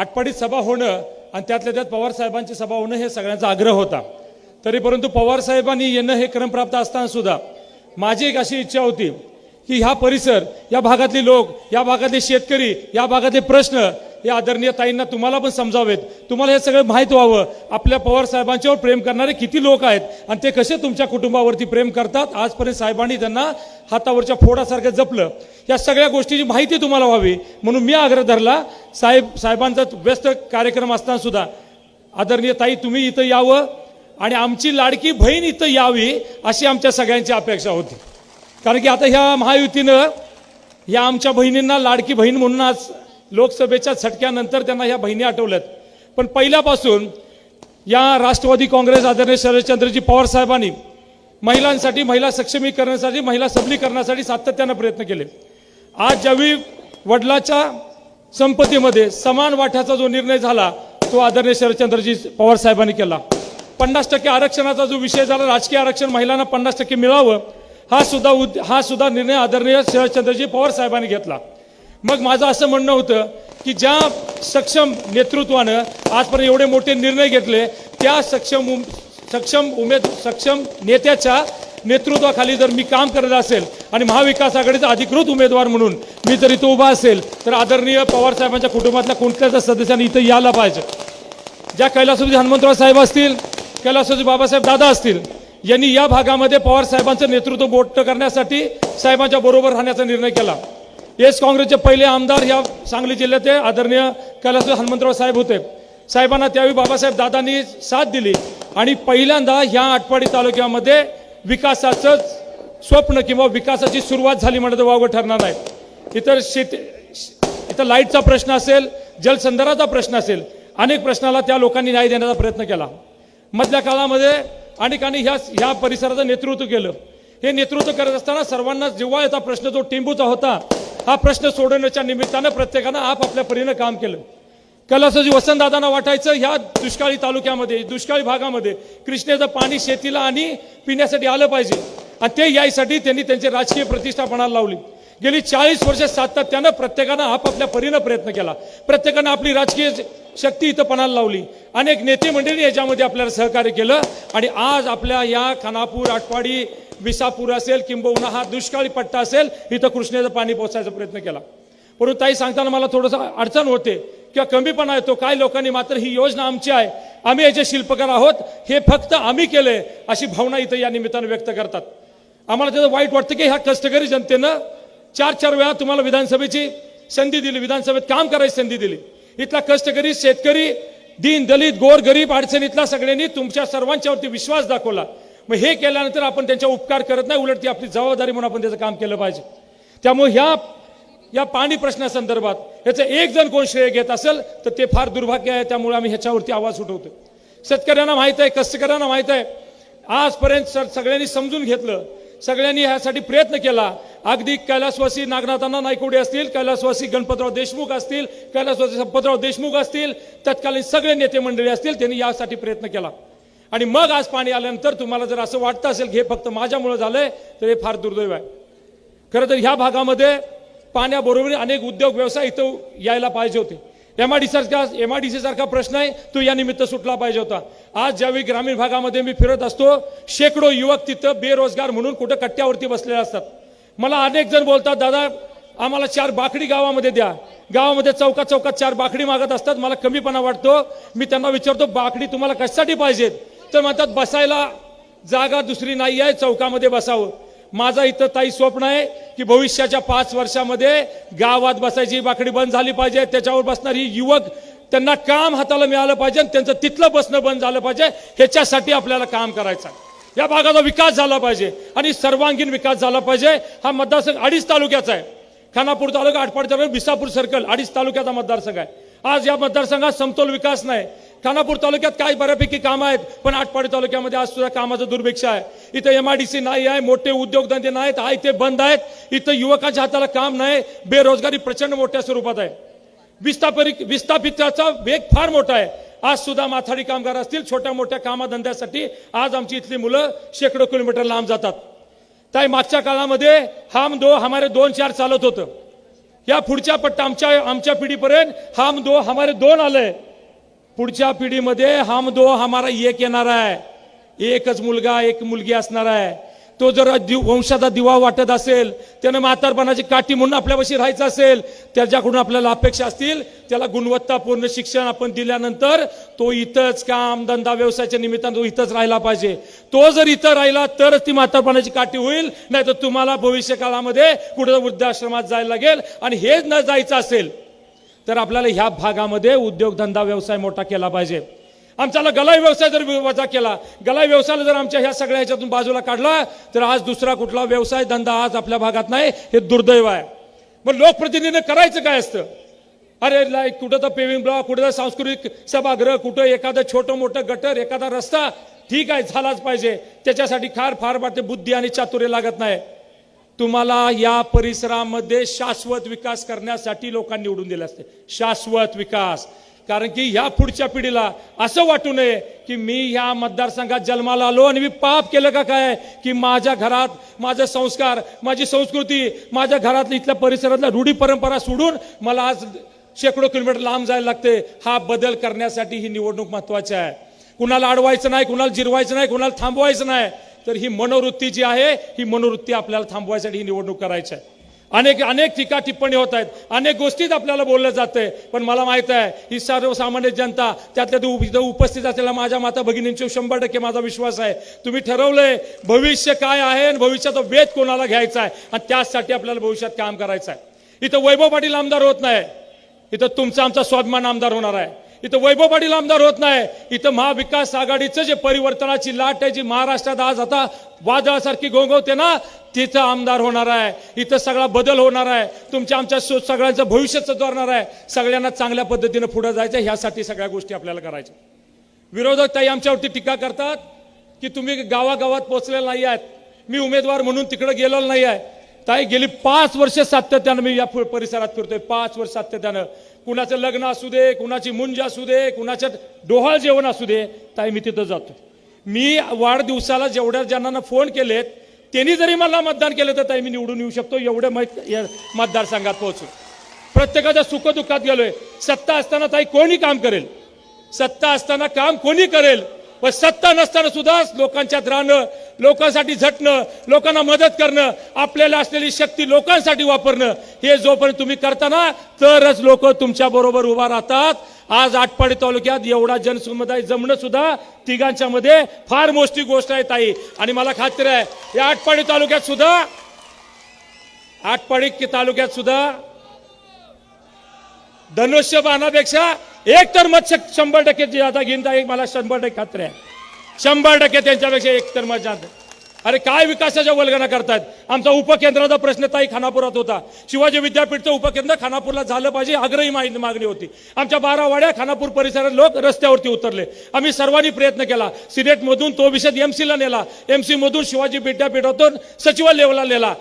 आटपाडीत सभा होणं आणि त्यातल्या त्यात पवार साहेबांची सभा होणं हे सगळ्यांचा आग्रह होता. तरी परंतु पवार साहेबांनी येणं हे क्रमप्राप्त असताना सुद्धा माझी एक अशी इच्छा होती की ह्या परिसर या भागातले लोक या भागातले शेतकरी या भागातले प्रश्न हे आदरणीय ताईंना तुम्हाला पण समजावेत. तुम्हाला हे सगळं माहीत व्हावं. आपल्या पवार साहेबांच्यावर प्रेम करणारे किती लोक आहेत आणि ते कसे तुमच्या कुटुंबावरती प्रेम करतात? आजपर्यंत साहेबांनी त्यांना हातावरच्या फोडासारखं जपलं. या सगळ्या गोष्टीची माहिती तुम्हाला व्हावी. म्हणून मी आग्रह धरला साहेब साहेबांचा व्यस्त कार्यक्रम असताना सुद्धा. आदरणीय ताई तुम्ही इथं यावं आणि आमची लाडकी बहीण इथं यावी अशी आमच्या सगळ्यांची अपेक्षा होती. कारण की आता ह्या महायुतीनं या आमच्या बहिणींना लाडकी बहीण म्हणून आज लोकसभेच्या झटक्यानंतर त्यांना ह्या बहिणी आठवल्यात. पण पहिल्यापासून या राष्ट्रवादी काँग्रेस आदरणीय शरदचंद्रजी पवार साहेबांनी महिलांसाठी महिला सक्षमीकरणासाठी महिला सबलीकरणासाठी सातत्यानं प्रयत्न केले. आज ज्यावेळी वडिलाच्या संपत्तीमध्ये समान वाट्याचा जो निर्णय झाला तो आदरणीय शरदचंद्रजी पवार साहेबांनी केला. पन्नास टक्के आरक्षणाचा जो विषय झाला राजकीय आरक्षण महिलांना पन्नास टक्के मिळावं हा सुद्धा उद हा सुद्धा निर्णय आदरणीय शरदचंद्रजी पवार साहेबांनी घेतला. मग माझं असं म्हणणं होतं की ज्या सक्षम नेतृत्वानं आजपर्यंत एवढे मोठे निर्णय घेतले त्या सक्षम उम सक्षम उमेद सक्षम नेत्याच्या नेतृत्वाखाली जर मी काम करत असेल आणि महाविकास आघाडीचा अधिकृत उमेदवार म्हणून मी जर इथं उभा असेल तर आदरणीय पवार साहेबांच्या कुटुंबातल्या कोणत्याच सदस्याने इथं यायला पाहिजे. ज्या कैलासोजी हनुमंतराव साहेब असतील कैलासवासी बाबासाहेब दादा असतील यांनी या भागामध्ये पवार साहेबांचं नेतृत्व बोट करण्यासाठी साहेबांच्या बरोबर राहण्याचा निर्णय केला. येस काँग्रेसचे पहिले आमदार या सांगली जिल्ह्याचे आदरणीय कैलासवासी हनुमंतराव साहेब होते. साहेबांना त्यावेळी बाबासाहेब दादांनी साथ दिली आणि पहिल्यांदा ह्या आटपाडी तालुक्यामध्ये विकासाचं स्वप्न किंवा विकासाची सुरुवात झाली म्हणत वावगं ठरणार आहे इतर शेती इथं लाईटचा प्रश्न असेल जलसंधाराचा प्रश्न असेल अनेक प्रश्नाला त्या लोकांनी न्याय देण्याचा प्रयत्न केला. मधल्या काळामध्ये अनेकांनी ह्या ह्या परिसराचं नेतृत्व केलं. हे नेतृत्व करत असताना सर्वांना जेव्हा येता प्रश्न जो टिंबूचा होता हा प्रश्न सोडवण्याच्या निमित्तानं प्रत्येकानं आपापल्या परीनं काम केलं. कलासजी वसंतदादांना वाटायचं ह्या दुष्काळी तालुक्यामध्ये दुष्काळी भागामध्ये कृष्णेचं पाणी शेतीला आणि पिण्यासाठी आलं पाहिजे. आणि ते यायसाठी त्यांनी त्यांची राजकीय प्रतिष्ठा पणाला लावली. गेली चाळीस वर्ष सातत्यानं प्रत्येकानं आपापल्या परीनं प्रयत्न केला. प्रत्येकानं आपली राजकीय शक्ती इथं पणाला लावली. अनेक नेते मंडळी याच्यामध्ये आपल्याला सहकार्य केलं आणि आज आपल्या या खानापूर आटपाडी विसापूर असेल किंबहुना हा दुष्काळी पट्टा असेल इथं कृष्णेचं पाणी पोचायचा प्रयत्न केला. परंतु ताई सांगताना मला थोडंसं अडचण होते किंवा कमीपणा येतो. काय लोकांनी मात्र ही योजना आमची आहे. आम्ही याचे शिल्पकार आहोत. हे फक्त आम्ही केले अशी भावना इथं या निमित्तानं व्यक्त करतात. आम्हाला त्याचं वाईट वाटतं की ह्या कष्टकरी जनतेनं चार चार वेळा तुम्हाला विधानसभेची संधी दिली विधानसभेत काम करायची संधी दिली. इथला कष्टकरी शेतकरी दीन दलित गोर गरीब अडचणीतला सगळ्यांनी तुमच्या सर्वांच्यावरती विश्वास दाखवला. मग हे केल्यानंतर आपण त्यांच्या उपकार करत नाही उलट ती आपली जबाबदारी म्हणून आपण त्याचं काम केलं पाहिजे. त्यामुळे ह्या या पाणी प्रश्नासंदर्भात ह्याचं एक जण कोण श्रेय घेत असेल तर ते फार दुर्भाग्य आहे त्यामुळे आम्ही ह्याच्यावरती आवाज उठवतो शेतकऱ्यांना माहीत आहे कष्टकऱ्यांना माहीत आहे. आजपर्यंत सर सगळ्यांनी समजून घेतलं. सगळ्यांनी ह्यासाठी प्रयत्न केला. अगदी कैलासवासी नागनाथांना नायकोडे असतील कैलासवासी गणपतराव देशमुख असतील कैलासवासी संपतराव देशमुख असतील तत्कालीन सगळे नेते मंडळी असतील त्यांनी यासाठी प्रयत्न केला. आणि मग आज पाणी आल्यानंतर तुम्हाला जर असं वाटतं असेल की हे फक्त माझ्यामुळे झालंय तर हे फार दुर्दैव आहे. खरं तर ह्या भागामध्ये पाण्याबरोबर अनेक उद्योग व्यवसाय इथं यायला पाहिजे होते. एम आय डी सारखा एम आय डी सी सारखा प्रश्न आहे तो या निमित्त सुटला पाहिजे होता. आज ज्यावेळी ग्रामीण भागामध्ये मी फिरत असतो शेकडो युवक तिथं बेरोजगार म्हणून कुठं कट्ट्यावरती बसलेले असतात. मला अनेक जण बोलतात दादा आम्हाला चार बाकडी गावामध्ये द्या. गावामध्ये चौकात चौकात चार बाकडी मागत असतात मला कमीपणा वाटतो मी त्यांना विचारतो बाकडी तुम्हाला कशासाठी पाहिजेत? तर म्हणतात बसायला जागा दुसरी नाही आहे चौकामध्ये बसावं. माझा इथं ताई स्वप्न आहे की भविष्याच्या पाच वर्षामध्ये गावात बसायची बाकडी बंद झाली पाहिजे त्याच्यावर बसणारी युवक त्यांना काम हाताला मिळालं पाहिजे आणि त्यांचं तिथलं बसणं बंद झालं पाहिजे ह्याच्यासाठी आपल्याला काम करायचं आहे. या भागाचा विकास झाला पाहिजे आणि सर्वांगीण विकास झाला पाहिजे. हा मतदारसंघ अडीच तालुक्याचा आहे. खानापूर तालुका आटपाडी तालुका विसापूर सर्कल अडीच तालुक्याचा मतदारसंघ आहे. आज या मतदारसंघात समतोल विकास नाही. खानापूर तालुक्यात काही बऱ्यापैकी कामं आहेत पण आटपाडी तालुक्यामध्ये आज सुद्धा कामाचं दुर्भिक्ष आहे. इथं एम आय डी सी नाही आहे मोठे उद्योगधंदे नाहीत आहे ते बंद आहेत. इथं युवकांच्या हाताला काम नाही बेरोजगारी प्रचंड मोठ्या स्वरूपात आहे. विस्थापित विस्थापिताचा वेग फार मोठा आहे. आज सुद्धा माथाडी कामगार असतील छोट्या मोठ्या कामाधंद्यासाठी आज आमची इथली मुलं शेकडो किलोमीटर लांब जातात. ताई मागच्या काळामध्ये हम दो हमारे दोन चार चालत होतं. या पुढच्या पट्टा आमच्या आमच्या पिढीपर्यंत हम दो हमारे दोन आलंय. पुढच्या पिढीमध्ये हम दो हमारा एक येणार आहे. एकच मुलगा एक मुलगी असणार आहे. तो जर दिव- वंशाचा दिवा वाटत असेल त्यानं म्हातारपणाची काठी म्हणून आपल्यापाशी राहायचं असेल त्याच्याकडून आपल्याला अपेक्षा असतील त्याला गुणवत्तापूर्ण शिक्षण आपण दिल्यानंतर तो इथंच काम धंदा व्यवसायाच्या निमित्तानं तो इथंच राहिला पाहिजे. तो जर इथं राहिला तरच ती म्हातारपणाची काठी होईल नाही तर तुम्हाला भविष्य काळामध्ये कुठं वृद्धाश्रमात जायला लागेल आणि हेच न जायचं असेल तर आपल्याला ह्या भागामध्ये उद्योगधंदा व्यवसाय मोठा केला पाहिजे. आमच्याला गलाई व्यवसाय जर वजा केला गलाई व्यवसायाला जर आमच्या ह्या सगळ्या ह्याच्यातून बाजूला काढला तर आज दुसरा कुठला व्यवसाय धंदा आज आपल्या भागात नाही हे दुर्दैव आहे. मग लोकप्रतिनिधीने करायचं काय असतं? अरे लाईक कुठं तर पेविंग ब्लॉक कुठं तर सांस्कृतिक सभागृह कुठं एखादं छोटं मोठं गटर एखादा रस्ता ठीक आहे झालाच पाहिजे. त्याच्यासाठी फार फार वाटते बुद्धी आणि चातुर्य लागत नाही. तुम्हाला या परिसरामध्ये शाश्वत विकास करण्यासाठी लोकांनी निवडून दिले असते. शाश्वत विकास. कारण की ह्या पुढच्या पिढीला असं वाटू नये की मी ह्या मतदारसंघात जन्माला आलो आणि मी पाप केलं का काय? की माझ्या घरात माझे संस्कार माझी संस्कृती माझ्या घरातल्या इथल्या परिसरातल्या रूढी परंपरा सोडून मला आज शेकडो किलोमीटर लांब जायला लागते. हा बदल करण्यासाठी ही निवडणूक महत्वाची आहे. कुणाला अडवायचं नाही कुणाला जिरवायचं नाही कुणाला थांबवायचं नाही तर ही मनोवृत्ती जी आहे ही मनोवृत्ती आपल्याला थांबवायसाठी ही निवडणूक करायची आहे. अनेक अनेक टीका टिप्पणी होत आहेत. अनेक गोष्टीत आपल्याला बोललं जातंय. पण मला माहीत आहे ही सर्वसामान्य जनता त्यातल्या तू उपस्थित असलेल्या माझ्या माता भगिनींचे शंभर टक्के माझा विश्वास आहे. तुम्ही ठरवलंय भविष्य काय आहे आणि भविष्याचा वेध कोणाला घ्यायचा आहे? आणि त्याचसाठी आपल्याला भविष्यात काम करायचं आहे. इथं वैभव पाटील आमदार होत नाही. इथं तुमचा आमचा स्वाभिमान आमदार होणार आहे. इथं वैभव पाटील आमदार होत नाही. इथं महाविकास आघाडीचं जे परिवर्तनाची लाट आहे जी महाराष्ट्रात आज आता वादळासारखी गोंगवते ना तिथं आमदार होणार आहे. इथं सगळा बदल होणार आहे. तुमच्या आमच्या सगळ्यांचं भविष्य सुधारणार आहे. सगळ्यांना चांगल्या पद्धतीनं पुढे जायचं ह्यासाठी सगळ्या गोष्टी आपल्याला करायच्या. विरोधक ताई आमच्यावरती टीका करतात की तुम्ही गावागावात पोहोचलेला नाही आहेत. मी उमेदवार म्हणून तिकडे गेलेलो नाही आहे. ताई गेली पाच वर्ष सातत्यानं मी या पु- परिसरात फिरतोय. पाच वर्ष सातत्यानं. कुणाचं लग्न असू दे कुणाची मुंज असू दे कुणाचं डोहाळ जेवण असू दे ताई मी तिथं जातो. मी वाढदिवसाला जेवढ्या जणांना फोन केलेत त्यांनी जरी मला मतदान केलं तर ताई मी निवडून येऊ शकतो एवढे मै- या मतदारसंघात पोहोचू प्रत्येकाच्या सुखदुःखात गेलोय. सत्ता असताना ताई कोणी काम करेल? सत्ता असताना काम कोणी करेल? पण सत्ता नसताना सुद्धा लोकांच्यात राहणं लोकांसाठी झटणं लोकांना मदत करणं आपल्याला असलेली शक्ती लोकांसाठी वापरणं हे जोपर्यंत तुम्ही करताना तरच लोक तुमच्या बरोबर उभा राहतात. आज आटपाडी तालुक्यात एवढा जनसमुदाय जमणं सुद्धा तिघांच्या मध्ये फार मोठी गोष्ट आहे ताई. आणि मला खात्री आहे या आटपाडी तालुक्यात सुद्धा आटपाडी तालुक्यात सुद्धा धनुष्य बाणापेक्षा एक तर मत शंभर टक्के जादा घेता एक मला शंभर टक्के खात्री आहे. शंभर टक्के त्यांच्यापेक्षा एक तर मत जात अरे काय विकासाच्या वल्गना करतायत? आमचा उपकेंद्राचा प्रश्न ताई खानापुरात होता. शिवाजी विद्यापीठचं उपकेंद्र खानापूरला झालं पाहिजे आग्रही मागणी होती. आमच्या बारावाड्या खानापूर परिसरात लोक रस्त्यावरती उतरले. आम्ही सर्वांनी प्रयत्न केला. सिनेटमधून तो विषय एमसीला नेला. एमसी मधून शिवाजी विद्यापीठातून सचिव लेवलला नेला.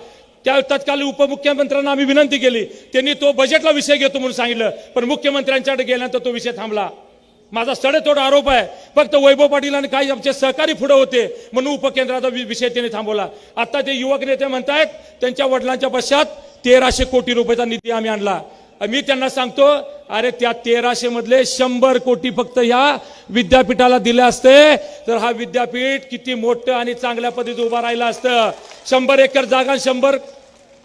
त्या तत्कालीन उपमुख्यमंत्र्यांना आम्ही विनंती केली. त्यांनी तो बजेटला विषय घेतो म्हणून सांगितलं. पण मुख्यमंत्र्यांच्याकडे गेल्यानंतर तो विषय थांबला. माझा सडेतोड आरोप आहे. फक्त वैभव पाटील आणि काही आमचे सहकारी पुढे होते म्हणून उपकेंद्राचा विषय त्यांनी थांबवला. आता ते युवक नेते म्हणतायत त्यांच्या वडिलांच्या पश्चात तेराशे कोटी रुपयाचा निधी आम्ही आणला. मी त्यांना सांगतो अरे त्या तेराशे मधले शंभर कोटी फक्त ह्या विद्यापीठाला दिले असते तर हा विद्यापीठ किती मोठं आणि चांगल्या पद्धतीत उभा राहिला असतं. शंभर एकर जागा शंभर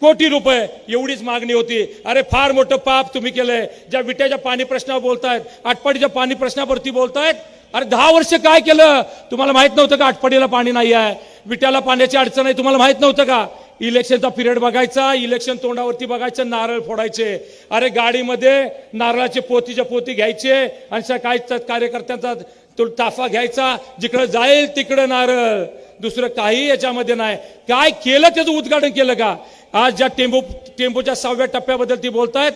कोटी रुपये एवढीच मागणी होती. अरे फार मोठं पाप तुम्ही केलंय. ज्या विट्याच्या पाणी प्रश्नावर बोलतायत आटपाडीच्या पाणी प्रश्नावरती बोलतायत अरे दहा वर्ष काय केलं? तुम्हाला माहीत नव्हतं का आटपाडीला पाणी नाही आहे विट्याला पाण्याची अडचण आहे तुम्हाला माहीत नव्हतं का? इलेक्शनचा पिरियड बघायचा इलेक्शन तोंडावरती बघायचं नारळ फोडायचे. अरे गाडीमध्ये नारळाचे पोतीच्या पोती घ्यायचे आणि स- काय कार्यकर्त्यांचा तो ताफा घ्यायचा. जिकडं जाईल तिकडं नारळ. दुसरं काही याच्यामध्ये नाही. काय केलं त्याचं उद्घाटन केलं का? आज ज्या टेम्पो टेम्पोच्या सहाव्या टप्प्याबद्दल ती बोलतायत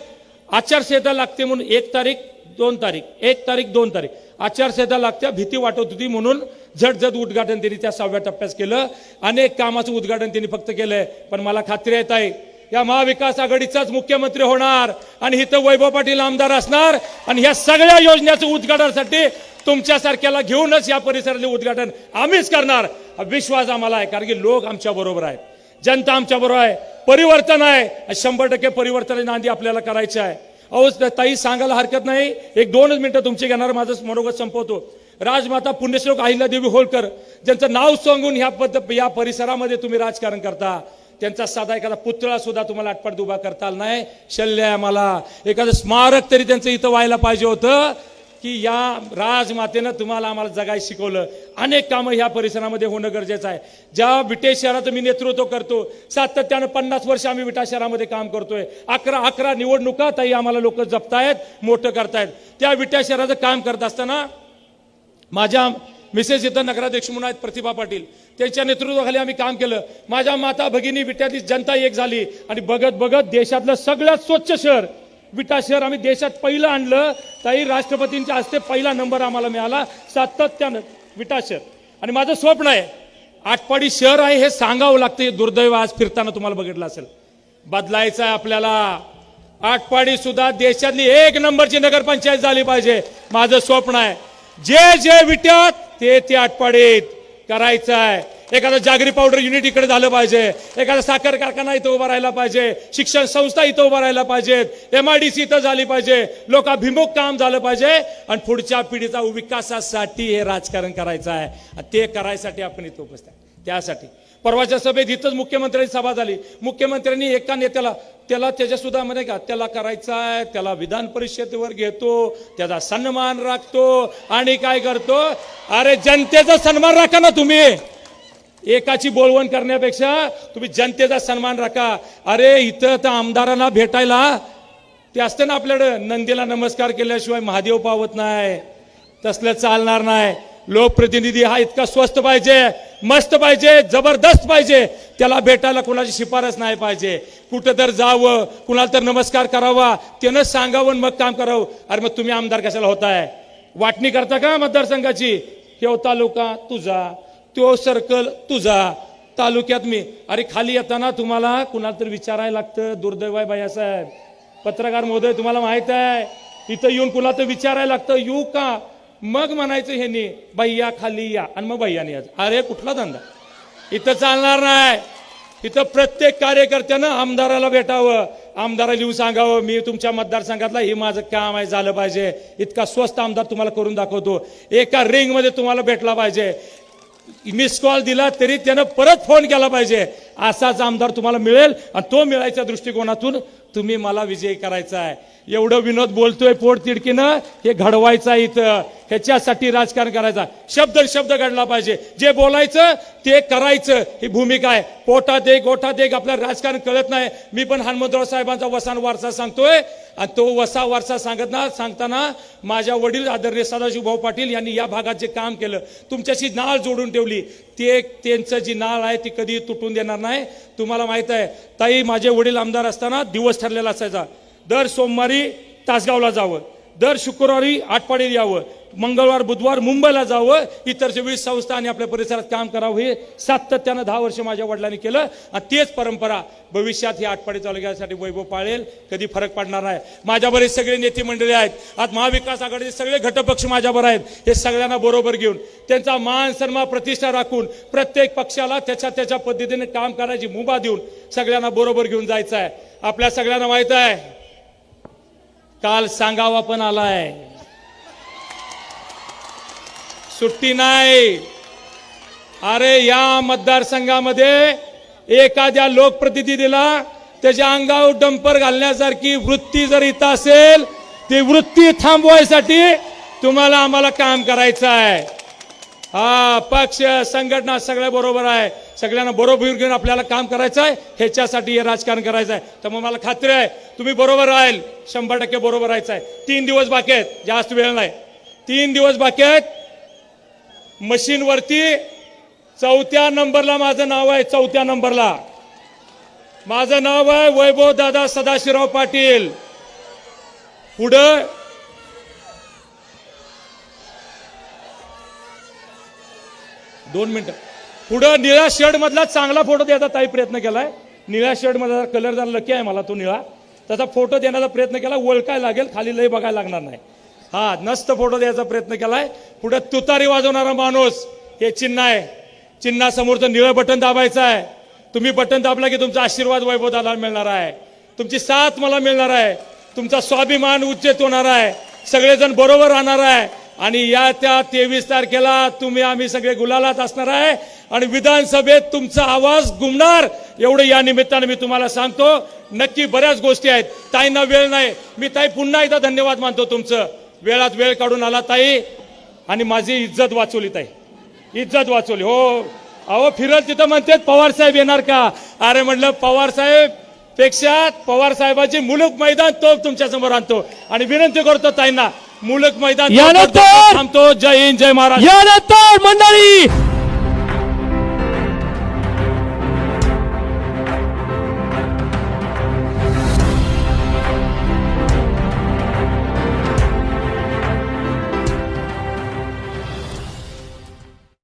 आचारसंहिता लागते म्हणून एक तारीख दोन तारीख एक तारीख दोन तारीख. आचारसंहिता लागत्या भीती वाटत होती म्हणून झटझट उद्घाटन त्यांनी त्या सहाव्या टप्प्यात केलं. अनेक कामाचं उद्घाटन त्यांनी फक्त केलंय. पण मला खात्री येत आहे या महाविकास आघाडीचाच मुख्यमंत्री होणार आणि इथं वैभव पाटील आमदार असणार आणि ह्या सगळ्या योजनेचं उद्घाटनासाठी तुमच्यासारख्याला घेऊनच या परिसरातले उद्घाटन आम्हीच करणार. हा विश्वास आम्हाला आहे कारण की लोक आमच्या बरोबर आहे जनता आमच्या बरोबर आहे. परिवर्तन आहे. शंभर टक्के परिवर्तनाची नांदी आपल्याला करायची आहे. अहो ताई सांगायला हरकत नाही. एक दोनच मिनिटं तुमची घेणार माझं मनोगत संपवतो. राजमाता पुण्यश्लोक अहिल्यादेवी होळकर ज्यांचं नाव सांगून ह्या पद या परिसरामध्ये तुम्ही राजकारण करता त्यांचा साधा एखादा पुतळा सुद्धा तुम्हाला आटपाट उभा करता आला नाही. शल्य आहे मला एखादं स्मारक तरी त्यांचं इथं व्हायला पाहिजे होतं की या राजमातेनं तुम्हाला आम्हाला जगाय शिकवलं. अनेक कामं ह्या परिसरामध्ये होणं गरजेचं आहे. ज्या विटे शहराचं मी नेतृत्व करतो सातत्यानं पन्नास वर्ष आम्ही विटा शहरामध्ये काम करतोय. अकरा अकरा निवडणुका ताई आम्हाला लोक जपतायत मोठं करतायत. त्या विटा शहराचं काम करत असताना माझ्या मिसेस इथं नगराध्यक्ष म्हणून आहेत प्रतिभा पाटील. त्यांच्या नेतृत्वाखाली आम्ही काम केलं. माझ्या माता भगिनी विट्यातली जनता एक झाली. आणि बघत बघत देशातलं सगळ्यात स्वच्छ शहर विटा शहर आम्ही देशात पहिलं आणलं. ताई राष्ट्रपतींच्या हस्ते पहिला नंबर आम्हाला मिळाला. सातत्यानं विटा शहर. आणि माझं स्वप्न आहे आटपाडी शहर आहे हे सांगावं लागतं. हे दुर्दैव आज फिरताना तुम्हाला बघितलं असेल. बदलायचं आहे आपल्याला. आटपाडी सुद्धा देशातली एक नंबरची नगरपंचायत झाली पाहिजे. माझं स्वप्न आहे. जे जे विट्यात ते ते आटपाडीत करायचं आहे एखादं जागरी पावडर युनिट इकडे झालं पाहिजे. एखादा साखर कारखाना इथं उभा राहायला पाहिजे. शिक्षण संस्था इथं उभा राहायला पाहिजेत एम आय डी सी इथं झाली पाहिजे. लोकाभिमुख काम झालं पाहिजे. आणि पुढच्या पिढीचा विकासासाठी हे राजकारण करायचं आहे ते करायसाठी आपण इथं उपस्थित त्यासाठी. परवाच्या सभेत इथंच मुख्यमंत्र्यांची सभा झाली. मुख्यमंत्र्यांनी एका नेत्याला त्याला त्याच्यासुद्धा म्हणे का त्याला करायचं आहे त्याला विधान परिषदेवर घेतो त्याचा सन्मान राखतो आणि काय करतो? अरे जनतेचा सन्मान राखा ना तुम्ही. एकाची बोलवण करण्यापेक्षा तुम्ही जनतेचा सन्मान राखा. अरे इथं तर आमदारांना भेटायला ते असतं ना आपल्याकडं नंदीला नमस्कार केल्याशिवाय महादेव पावत नाही तसलं चालणार नाही. लोकप्रतिनिधी हा इतका स्वस्त पाहिजे मस्त पाहिजे जबरदस्त पाहिजे. त्याला भेटायला कुणाची शिफारस नाही पाहिजे. कुठं तर जावं कुणाला तर नमस्कार करावा त्यानं सांगावं आणि मग काम करावं. अरे मग तुम्ही आमदार कशाला होताय? वाटणी करता का मतदारसंघाची? हे हो तालुका तुझा तो सर्कल तुझा. तालुक्यात मी. अरे खाली येताना तुम्हाला कुणाला तर विचारायला लागतं दुर्दैव आहे बायासाहेब. पत्रकार महोदय तुम्हाला माहीत आहे इथं येऊन कुणाला तर विचारायला लागतं येऊ का? मग म्हणायचं ह्यांनी भैया खाली या. आणि मग भैयाने यायचं. अरे कुठला धंदा? इथं चालणार नाही. इथं प्रत्येक कार्यकर्त्यानं आमदाराला भेटावं. आमदाराला येऊन सांगावं मी तुमच्या मतदारसंघातला हे माझं काम आहे झालं पाहिजे. इतका स्वस्त आमदार तुम्हाला करून दाखवतो. एका रिंगमध्ये तुम्हाला भेटला पाहिजे. मिस कॉल दिला तरी त्यानं परत फोन केला पाहिजे. असाच आमदार तुम्हाला मिळेल आणि तो मिळायच्या दृष्टिकोनातून तुम्ही मला विजय करायचा आहे एवढं विनोद बोलतोय पोट तिडकीनं हे घडवायचं इथं. ह्याच्यासाठी राजकारण करायचा. शब्द शब्द घडला पाहिजे. जे बोलायचं ते करायचं. ही भूमिका आहे. पोटात एक गोठात एक आपल्याला राजकारण कळत नाही. मी पण हनुमंतराव साहेबांचा वसान वारसा सांगतोय. आणि तो वसा वारसा सांगतना सांगताना माझ्या वडील आदरणीय सदाशिव भाऊ पाटील यांनी या भागात जे काम केलं तुमच्याशी नाळ जोडून ठेवली. ते त्यांचं जी नाळ आहे ती कधी तुटून देणार नाही. तुम्हाला माहीत आहे ताई माझे वडील आमदार असताना दिवस ठरलेला असायचा. दर सोमवारी तासगावला जावं. दर शुक्रवारी आटपाडीला यावं. मंगळवार बुधवार मुंबईला जावं. इतरच्या विविध संस्था आणि आपल्या परिसरात काम करावं. हे सातत्यानं दहा वर्ष माझ्या वडिलांनी केलं. आणि तेच परंपरा भविष्यात ही आटपाडी तालुक्यासाठी वैभव पाळेल. कधी फरक पडणार नाही. माझ्यावर सगळे नेते मंडळी आहेत. आज महाविकास आघाडीचे सगळे घटपक्ष माझ्यावर आहेत. हे सगळ्यांना बरोबर घेऊन त्यांचा मान सन्मान प्रतिष्ठा राखून प्रत्येक पक्षाला त्याच्या त्याच्या पद्धतीने काम करायची मुभा देऊन सगळ्यांना बरोबर घेऊन जायचं आहे. आपल्या सगळ्यांना माहीत आहे काल सांगावा पण आलाय. सुट्टी नाही. अरे या मतदारसंघामध्ये एखाद्या लोकप्रतिनिधीला त्याच्या अंगावर डंपर घालण्यासारखी वृत्ती जर इथं असेल ती वृत्ती थांबवायसाठी तुम्हाला आम्हाला काम करायचं आहे हा पक्ष संघटना सगळ्या बरोबर आहे. सगळ्यांना बरोबर घेऊन आपल्याला काम करायचं आहे ह्याच्यासाठी हे राजकारण करायचं आहे. तर मग मला खात्री आहे तुम्ही बरोबर राहील शंभर टक्के बरोबर राहायचं आहे. तीन दिवस बाकी आहेत जास्त वेळ नाही. तीन दिवस बाकी आहेत मशीनवरती चौथ्या नंबरला माझं नाव आहे चौथ्या नंबरला. माझं नाव आहे वैभव दादा सदाशिवराव पाटील. पुढं दोन मिनटं. पुढं निळ्या शर्टमधला चांगला फोटो द्यायचा ताई प्रयत्न केलाय. निळ्या शर्टमधला कलर जरा लकी आहे मला तो निळा. त्याचा फोटो देण्याचा प्रयत्न केला ओळखायला लागेल खाली लय बघायला लागणार नाही. हा नस्त फोटो द्यायचा प्रयत्न केलाय. पुढे तुतारी वाजवणारा माणूस हे चिन्ह आहे. चिन्हासमोरचं निळं बटन दाबायचं आहे. तुम्ही बटन दाबला की तुमचा आशीर्वाद वैभव दादा मिळणार आहे. तुमची साथ मला मिळणार आहे. तुमचा स्वाभिमान उच्चेत होणार आहे. सगळेजण बरोबर राहणार आहे. आणि या त्या तेवीस तारखेला तुम्ही आम्ही सगळे गुलालात असणार आहे. आणि विधानसभेत तुमचा आवाज गुमणार एवढं या निमित्तानं मी तुम्हाला सांगतो. नक्की बऱ्याच गोष्टी आहेत. ताईंना वेळ नाही. मी ताई पुन्हा एकदा धन्यवाद मानतो तुमचं. वेळात वेळ काढून आला ताई. आणि माझी इज्जत वाचवली ताई. इज्जत वाचवली. हो. अहो फिरल तिथं म्हणतात पवार साहेब येणार का? अरे म्हटलं पवार साहेबपेक्षा पवार साहेबाची मुलूक मैदान तो तुमच्यासमोर आणतो. आणि विनंती करतो ताईंना मुलूक मैदान यानंतर- थांबतो. जय हिंद जय महाराज यानंतर मंडळी